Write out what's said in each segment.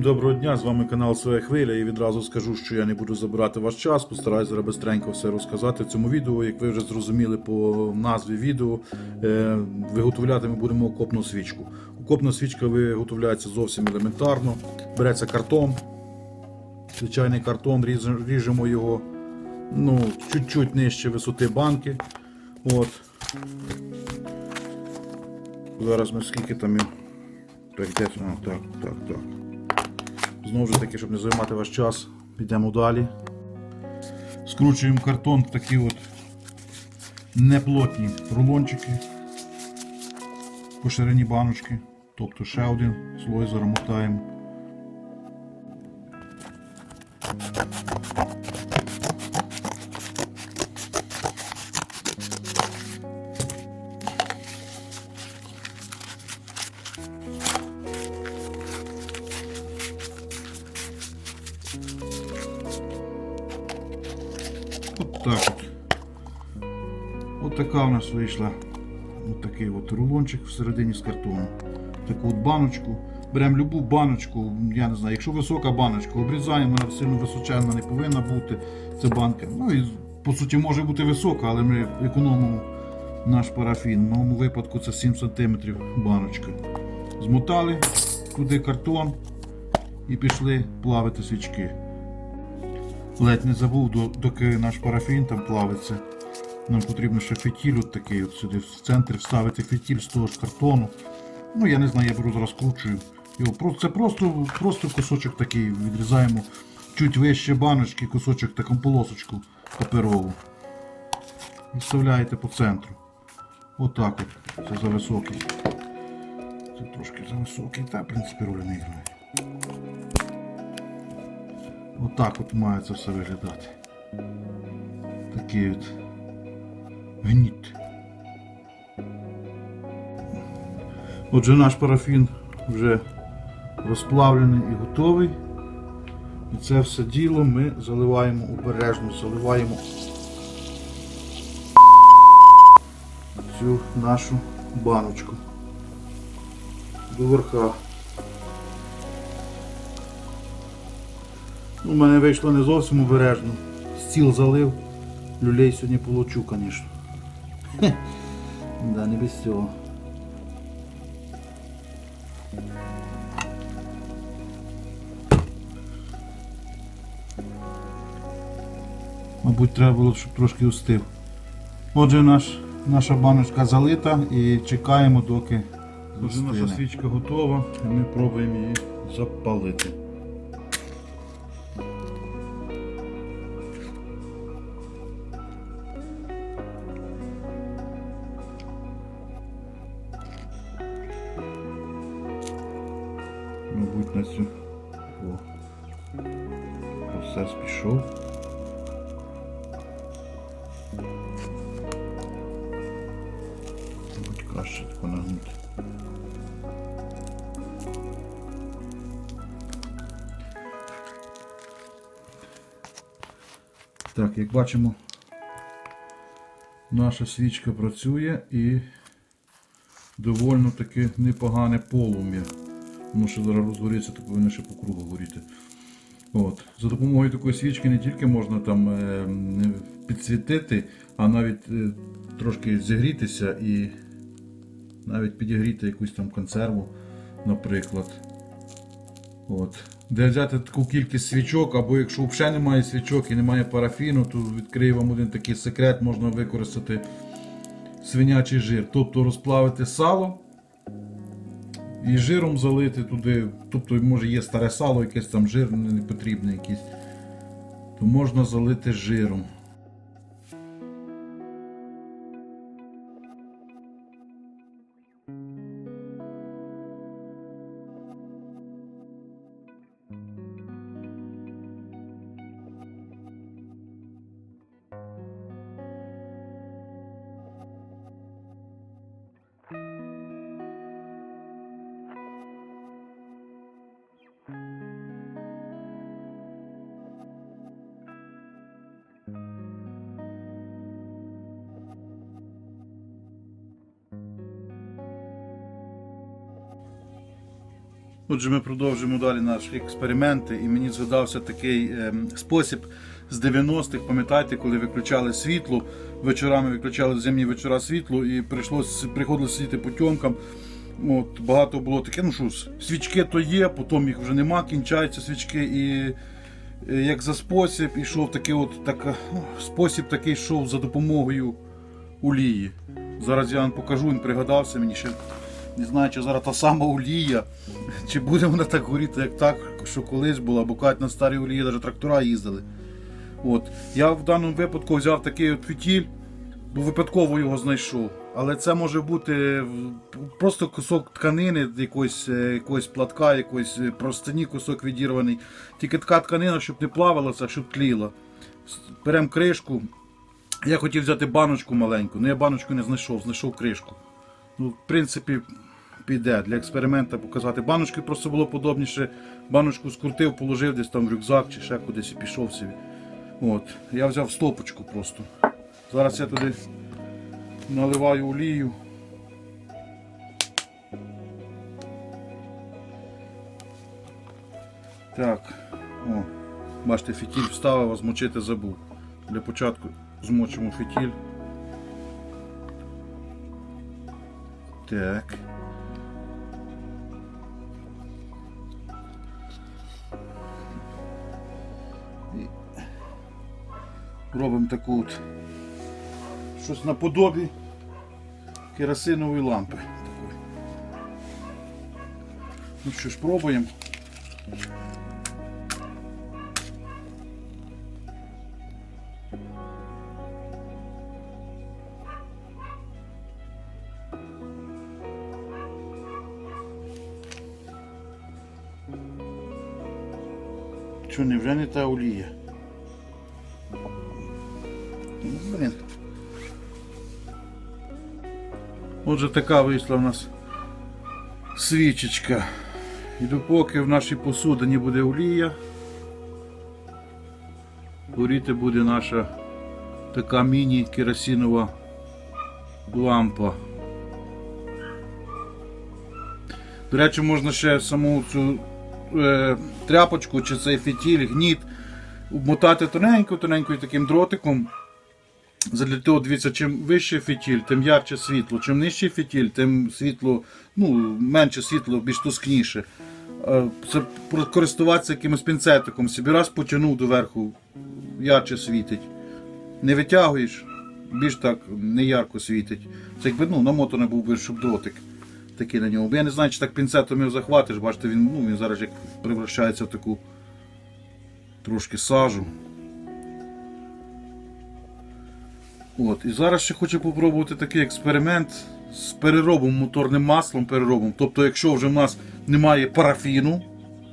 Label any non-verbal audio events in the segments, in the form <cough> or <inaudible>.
Доброго дня, з вами канал Своя Хвиля і відразу скажу, що я не буду забирати ваш час, постараюся зараз все розказати в цьому відео. Як ви вже зрозуміли по назві відео, е, виготовляти ми будемо окопну свічку. Окопна свічка виготовляється зовсім елементарно. Береться картон, звичайний картон, ріжемо його ну, чуть-чуть нижче висоти банки. От. Зараз ми скільки там. Так, так, так, так. Знову ж таки, щоб не займати ваш час, підемо далі. Скручуємо картон в такі от неплотні рулончики по ширині баночки. Тобто ще один слой замотаємо. Так от. От така у нас вийшла от такий от рулончик всередині з картону. Таку от баночку. Беремо любу баночку, я не знаю, якщо висока баночка, обрізаємо, вона сильно височенна не повинна бути. Це банка. Ну і по суті може бути висока, але ми економимо наш парафін. В моєму випадку це 7 см баночка. Змотали туди картон і пішли плавити свічки. Ледь не забув, доки наш парафін там плавиться. Нам потрібно ще фітіль от такий от сюди в центр вставити фітіль з того ж картону. Ну я не знаю, я беру зараз кручую. Це просто, просто кусочок такий відрізаємо чуть вище баночки, кусочок таку полосочку паперову. І вставляєте по центру. Отак от. Це за високий. Це трошки за високий, та в принципі ролі не грає. Отак от має це все виглядати. Такий от гніт. Отже, наш парафін вже розплавлений і готовий. І це все діло ми заливаємо обережно, заливаємо цю нашу баночку до верха. У мене вийшло не зовсім обережно. Стіл залив. Люлей сьогодні получу, звісно. Да, не без цього. Мабуть, треба було, щоб трошки устив. Отже, наш, наша баночка залита і чекаємо, доки. Отже, наша свічка готова, і ми пробуємо її запалити. Мабуть, на цю О, процес пішов. Мабуть, краще тако нагнути. Так, як бачимо, наша свічка працює і довольно таки непогане полум'я. Воно ще зараз розгориться, то повинно ще по кругу горіти. От. За допомогою такої свічки не тільки можна там е, підсвітити, а навіть е, трошки зігрітися і навіть підігріти якусь там консерву, наприклад. От. Де взяти таку кількість свічок, або якщо взагалі немає свічок і немає парафіну, то відкрию вам один такий секрет, можна використати свинячий жир. Тобто розплавити сало і жиром залити туди. Тобто, може є старе сало, якесь там жир не не потрібне якийсь, то можна залити жиром. Отже, ми продовжуємо далі наші експерименти, і мені згадався такий ем, спосіб з 90-х. Пам'ятаєте, коли виключали світло, вечорами виключали в зимні вечора світло, і прийшлось, приходилось сидіти потьомка. От Багато було таке, ну що, свічки то є, потім їх вже нема, кінчаються свічки. і як за спосіб ішов такий от така, ну, спосіб такий йшов за допомогою олії. Зараз я вам покажу, він пригадався мені ще. Не знаю, чи зараз та сама олія, чи буде вона так горіти, як так, що колись була, бо кажуть, на старій олії навіть трактора їздили. От. Я в даному випадку взяв такий от фітіль, бо випадково його знайшов. Але це може бути просто кусок тканини, якоїсь, е, якогось платка, якоїсь е, простині, кусок відірваний. Тільки така тканина, щоб не плавалася, щоб тліла. Беремо кришку. Я хотів взяти баночку маленьку, але я баночку не знайшов, знайшов кришку. Ну, в принципі, піде для експеримента показати. Баночки просто було подобніше. Баночку скрутив, положив десь там в рюкзак чи ще кудись і пішов собі. От. Я взяв стопочку просто. Зараз я туди наливаю олію. Так. О, бачите, фітіль вставив, а змочити забув. Для початку змочимо фітіль. Так. І робимо таку от щось наподобі керосинової лампи. Ну що ж, пробуємо. Що, невже не та олія? Ну, блін. Отже, така вийшла в нас свічечка. І допоки в нашій посудині буде олія, горіти буде наша така міні-керосинова лампа. До речі, можна ще саму цю е, тряпочку чи цей фітіль, гніт, обмотати тоненько-тоненько таким дротиком. Задля того, дивіться, чим вище фітіль, тим ярче світло. Чим нижче фітіль, тим світло, ну, менше світло, більш тускніше. Е, Це користуватися якимось пінцетиком. Собі раз потягнув доверху, ярче світить. Не витягуєш, більш так не ярко світить. Це якби ну, намотаний був би, щоб дротик такий на ньому. Бо я не знаю, чи так пінцетом його захватиш, бачите, він, ну, він зараз як превращається в таку трошки сажу. От, і зараз ще хочу попробувати такий експеримент з переробом моторним маслом. переробом. Тобто, якщо вже в нас немає парафіну,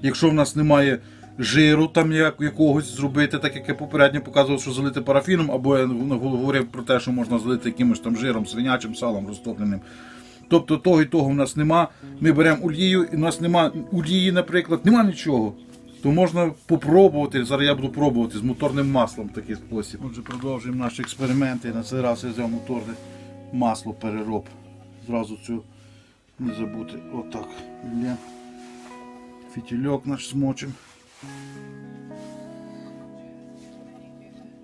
якщо в нас немає жиру там як, якогось зробити, так як я попередньо показував, що залити парафіном, або я говорив про те, що можна залити якимось там жиром, свинячим салом розтопленим. Тобто того і того в нас нема. Ми беремо олію, і в нас нема олії, наприклад, нема нічого. То можна попробувати. Зараз я буду пробувати з моторним маслом такий спосіб. Отже, продовжуємо наші експерименти. На цей раз я взяв моторне масло перероб. Зразу цю не забути. Отак. Фітільок наш змочим.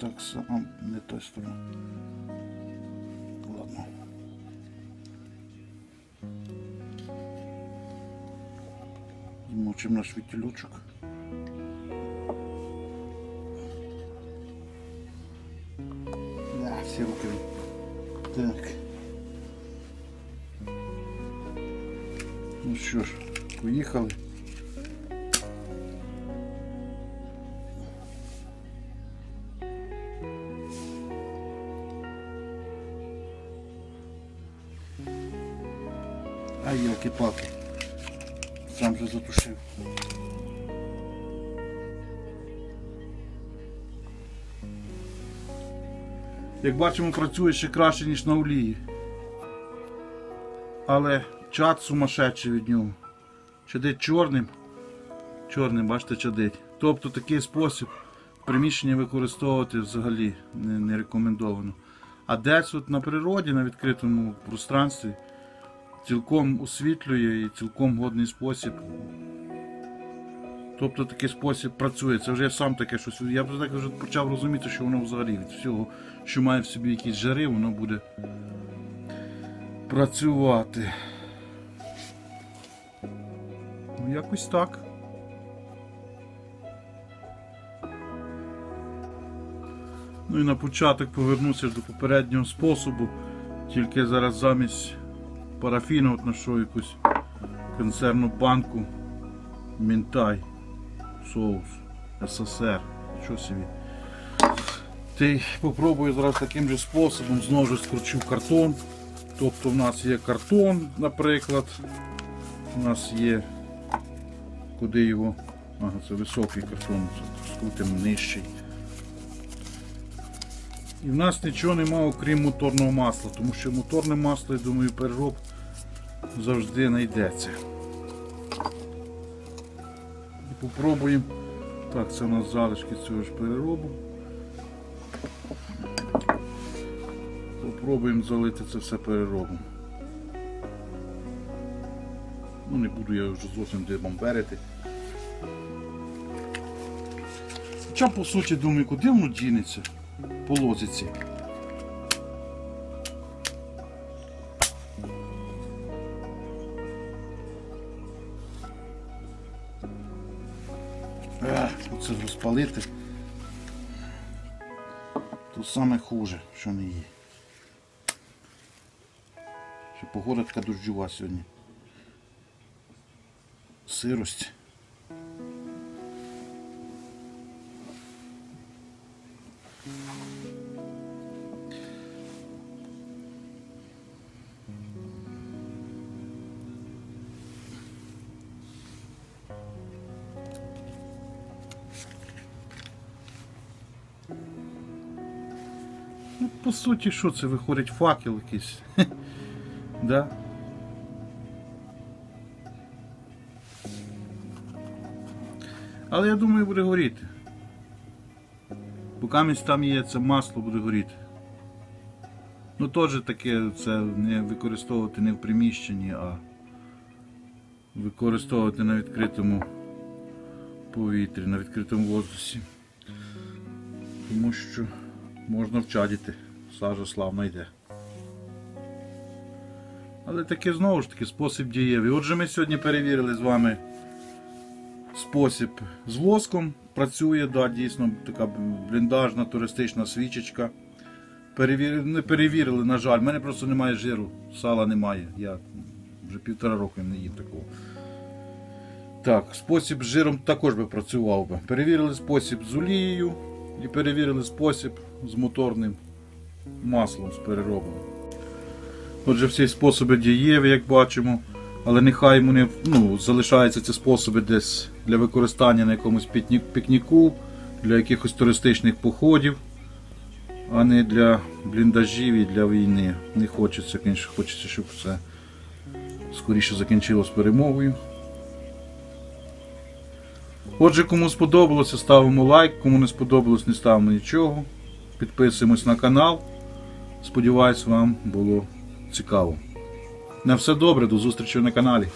Так само не той сторони. Ладно. Змочим наш фітільочок. Всі. Так. Ну що ж, поїхали. Ай, елки-палки. Сам же затушив. Як бачимо, працює ще краще, ніж на олії. Але чад сумасшедший від нього. Чадить чорним. Чорним, бачите, чадить. Тобто такий спосіб приміщення використовувати взагалі не, не рекомендовано. А десь от на природі, на відкритому пространстві, цілком освітлює і цілком годний спосіб Тобто такий спосіб працює. Це вже я сам таке щось. Я вже так вже почав розуміти, що воно взагалі від всього, що має в собі якісь жари, воно буде працювати. Ну, якось так. Ну і на початок повернуся до попереднього способу. Тільки зараз замість парафіну от знайшов якусь консервну банку Мінтай соус СССР. Що собі. Ти попробую зараз таким же способом знову ж скручу картон. Тобто в нас є картон, наприклад. У нас є куди його. Ага, це високий картон, скрутимо нижчий. І в нас нічого немає, окрім моторного масла, тому що моторне масло, я думаю, перероб завжди знайдеться. Попробуємо. Так, це у нас залишки цього ж переробу. Попробуємо залити це все переробом. Ну не буду я вже зовсім дебомберити. Хоча по суті думаю, куди воно дінеться по лозиці. Оце розпалити. То саме хуже, що не є. Ще погода така дощова сьогодні. Сирость. Суті, що це виходить факел якийсь. <laughs> да? Але я думаю, буде горіти. Поки місць там є, це масло буде горіти. Ну теж таке це не використовувати не в приміщенні, а використовувати на відкритому повітрі, на відкритому воздусі. Тому що можна вчадіти, сажа славно йде. Але таке знову ж таки спосіб дієвий. Отже, ми сьогодні перевірили з вами спосіб з воском. Працює, да, дійсно така бліндажна туристична свічечка. Перевір... Не перевірили, на жаль, в мене просто немає жиру, сала немає. Я вже півтора року не їм такого. Так, спосіб з жиром також би працював би. Перевірили спосіб з олією і перевірили спосіб з моторним маслом з переробом. Отже, всі способи дієві, як бачимо, але нехай вони ну, залишаються ці способи десь для використання на якомусь пікні- пікніку, для якихось туристичних походів, а не для бліндажів і для війни. Не хочеться, хочеться, щоб це скоріше закінчилось перемогою. Отже, кому сподобалося, ставимо лайк, кому не сподобалось, не ставимо нічого. Підписуємось на канал. Сподіваюсь, вам було цікаво. На все добре, до зустрічі на каналі.